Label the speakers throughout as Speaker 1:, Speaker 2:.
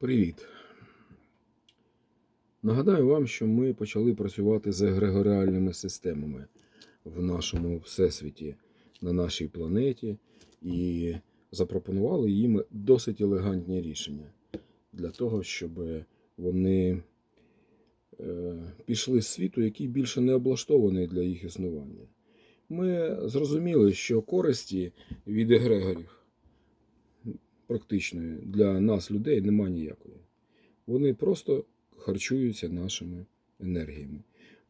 Speaker 1: Привіт! Нагадаю вам, що ми почали працювати з егрегоріальними системами в нашому всесвіті, на нашій планеті, і запропонували їм досить елегантні рішення для того, щоб вони е, пішли з світу, який більше не облаштований для їх існування. Ми зрозуміли, що користі від егрегорів практичної для нас, людей, нема ніякої. Вони просто харчуються нашими енергіями.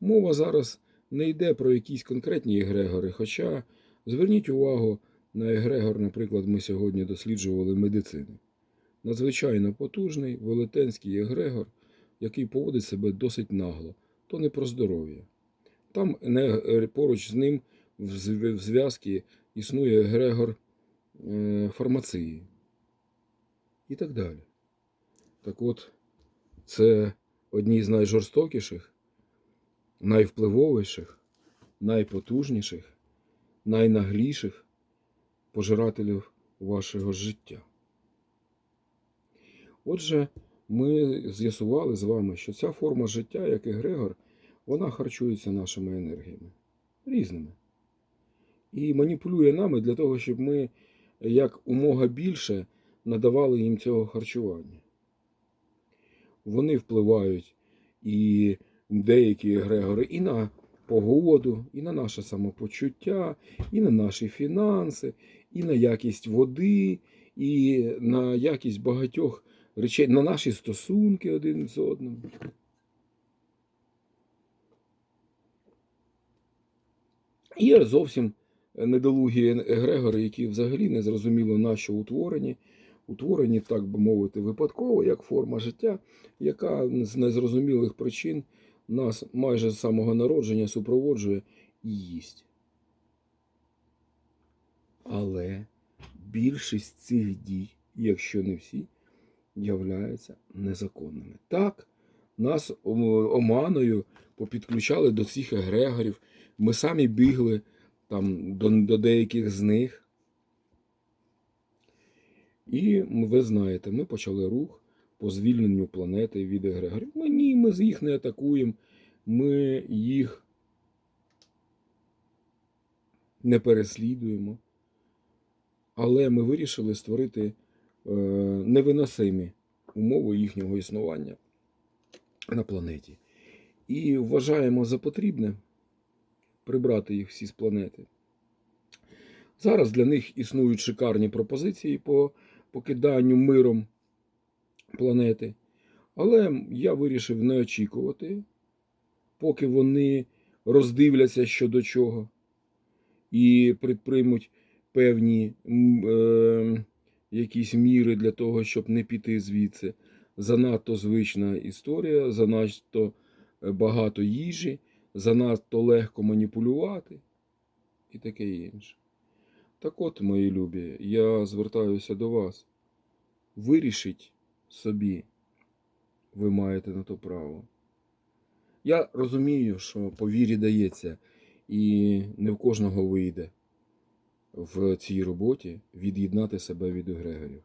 Speaker 1: Мова зараз не йде про якісь конкретні егрегори, хоча зверніть увагу на егрегор, наприклад, ми сьогодні досліджували медицину. Надзвичайно потужний велетенський егрегор, який поводить себе досить нагло, то не про здоров'я. Там поруч з ним в зв- зв'язці існує егрегор е, фармації і так далі. Так от, це одні з найжорстокіших, найвпливовіших, найпотужніших, найнагліших пожирателів вашого життя. Отже, ми з'ясували з вами, що ця форма життя, як і Грегор, вона харчується нашими енергіями різними. І маніпулює нами для того, щоб ми як умога більше надавали їм цього харчування. Вони впливають і деякі егрегори і на погоду, і на наше самопочуття, і на наші фінанси, і на якість води, і на якість багатьох речей, на наші стосунки один з одним. Є зовсім недолугі егрегори, які взагалі не зрозуміло на що утворені, утворені, так би мовити, випадково, як форма життя, яка з незрозумілих причин нас майже з самого народження супроводжує і їсть. Але більшість цих дій, якщо не всі, являються незаконними. Так, нас оманою попідключали до цих егрегорів, ми самі бігли там, до, до деяких з них. І ви знаєте, ми почали рух по звільненню планети від егрегорів. Ми ні, ми їх не атакуємо, ми їх не переслідуємо. Але ми вирішили створити е, невиносимі умови їхнього існування на планеті. І вважаємо за потрібне прибрати їх всі з планети. Зараз для них існують шикарні пропозиції по покиданню миром планети. Але я вирішив не очікувати, поки вони роздивляться щодо чого і предприймуть певні е, якісь міри для того, щоб не піти звідси. Занадто звична історія, занадто е, багато їжі, занадто легко маніпулювати і таке інше. Так от, мої любі, я звертаюся до вас. Вирішіть собі, ви маєте на то право. Я розумію, що по вірі дається, і не в кожного вийде в цій роботі від'єднати себе від егрегорів.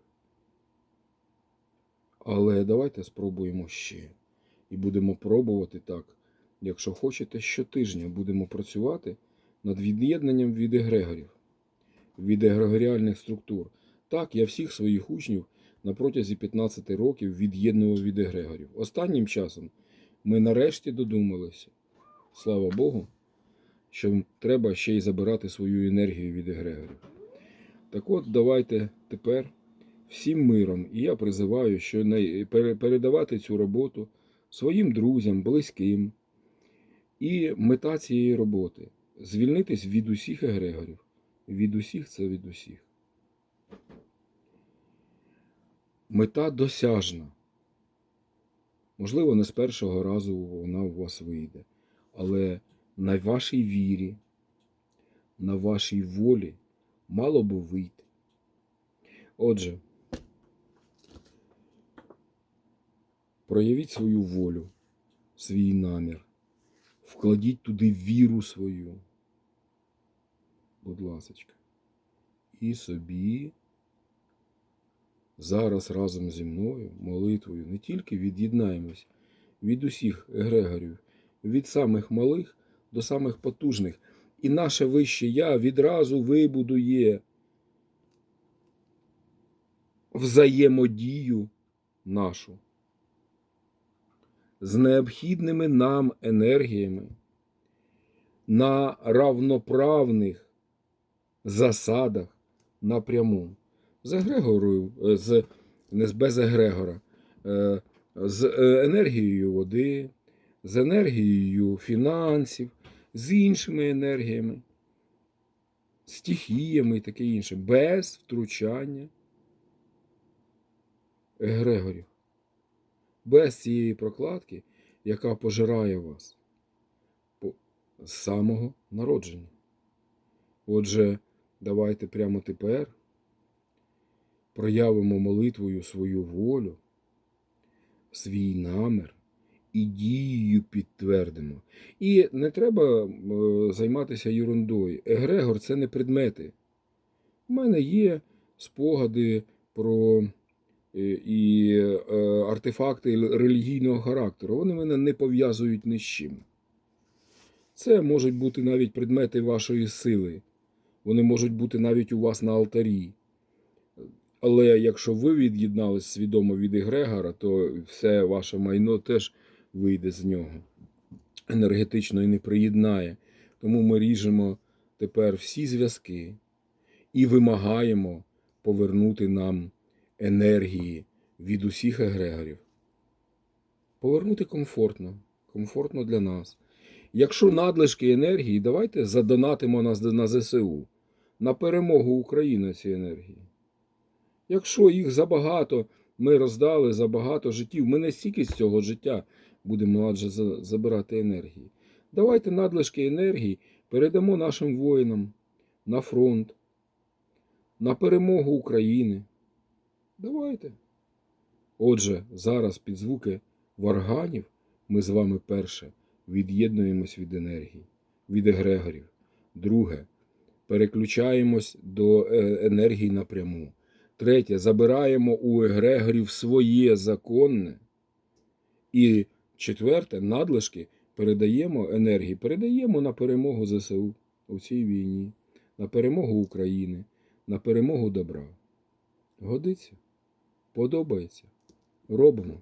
Speaker 1: Але давайте спробуємо ще. І будемо пробувати так. Якщо хочете, щотижня будемо працювати над від'єднанням від егрегорів, від егрегоріальних структур. Так, я всіх своїх учнів на протязі 15 років від'єднував від егрегорів. Останнім часом ми нарешті додумалися, слава Богу, що треба ще й забирати свою енергію від егрегорів. Так от, давайте тепер всім миром, і я призиваю, що передавати цю роботу своїм друзям, близьким. І мета цієї роботи звільнитись від усіх егрегорів. Від усіх це від усіх. Мета досяжна. Можливо, не з першого разу вона у вас вийде. Але на вашій вірі, на вашій волі мало би вийти. Отже, проявіть свою волю, свій намір. Вкладіть туди віру свою. Будь ласочка. І собі зараз разом зі мною, молитвою, не тільки від'єднаємось від усіх егрегорів, від самих малих до самих потужних. І наше вище я відразу вибудує взаємодію нашу з необхідними нам енергіями на равноправних засадах напряму. З егрегорою, е, з, не без егрегора, е, з е, енергією води, з енергією фінансів, з іншими енергіями, стихіями і таке інше, без втручання егрегорів, без цієї прокладки, яка пожирає вас з самого народження. Отже, давайте прямо тепер проявимо молитвою свою волю, свій намір і дією підтвердимо. І не треба е, займатися ерундою. Егрегор це не предмети. У мене є спогади про е, і е, артефакти релігійного характеру. Вони мене не пов'язують ні з чим. Це можуть бути навіть предмети вашої сили. Вони можуть бути навіть у вас на алтарі. Але якщо ви від'єднались свідомо від Егрегора, то все ваше майно теж вийде з нього. Енергетично і не приєднає. Тому ми ріжемо тепер всі зв'язки і вимагаємо повернути нам енергії від усіх егрегорів. Повернути комфортно, комфортно для нас. Якщо надлишки енергії, давайте задонатимо нас на ЗСУ, на перемогу України цієї енергії. Якщо їх забагато, ми роздали забагато життів, ми не стільки з цього життя будемо адже забирати енергії. Давайте надлишки енергії передамо нашим воїнам на фронт, на перемогу України. Давайте. Отже, зараз під звуки варганів ми з вами перше від'єднуємось від енергії, від егрегорів. Друге, переключаємось до е, енергії напряму. Третє, забираємо у егрегорів своє законне. І четверте, надлишки передаємо енергії, передаємо на перемогу ЗСУ у цій війні, на перемогу України, на перемогу добра. Годиться? Подобається? Робимо.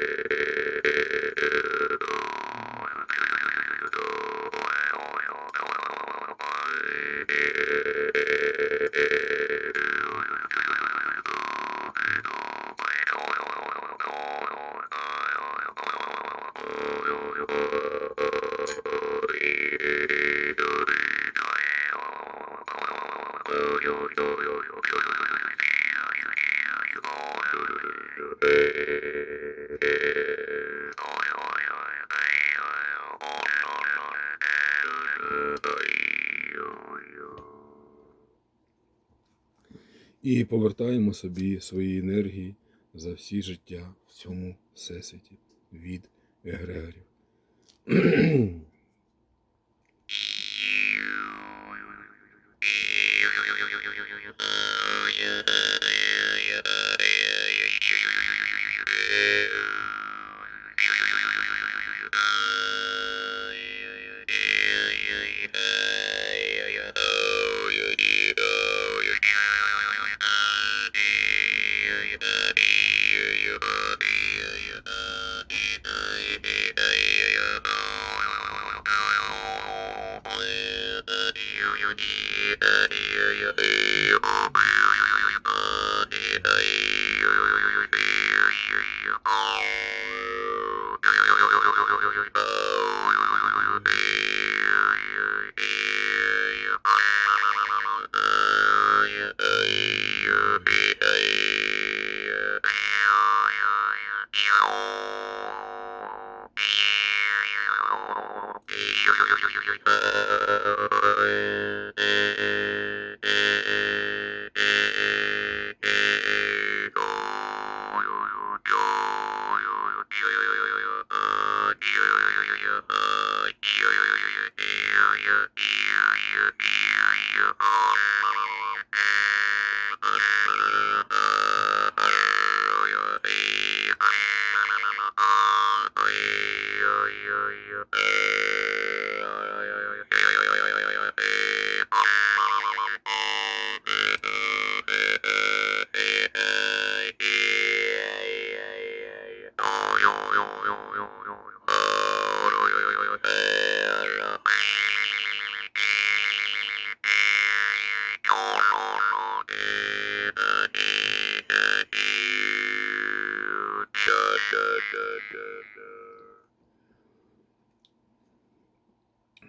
Speaker 1: І повертаємо собі свої енергії за всі життя в цьому всесвіті від егрегорів.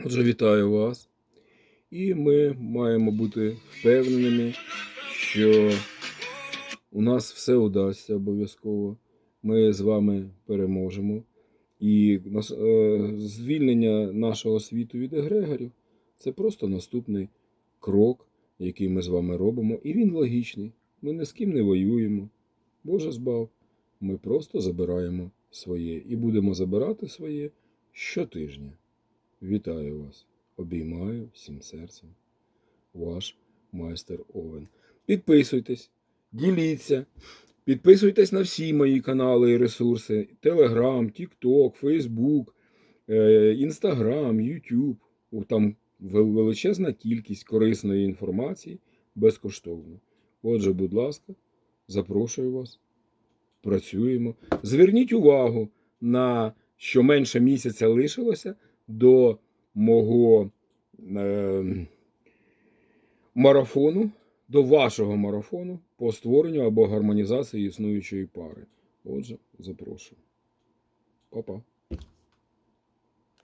Speaker 1: Отже, вітаю вас. І ми маємо бути впевненими, що у нас все удасться обов'язково. Ми з вами переможемо. І е, звільнення нашого світу від егрегорів це просто наступний крок, який ми з вами робимо. І він логічний. Ми ні з ким не воюємо. Боже збав. Ми просто забираємо своє і будемо забирати своє щотижня. Вітаю вас. Обіймаю всім серцем. Ваш майстер Овен. Підписуйтесь, діліться, підписуйтесь на всі мої канали і ресурси: Telegram, TikTok, Facebook, е, YouTube. О, Там величезна кількість корисної інформації безкоштовно. Отже, будь ласка, запрошую вас. Працюємо. Зверніть увагу на що менше місяця лишилося до мого е, марафону, до вашого марафону по створенню або гармонізації існуючої пари. Отже, запрошую. Па-па.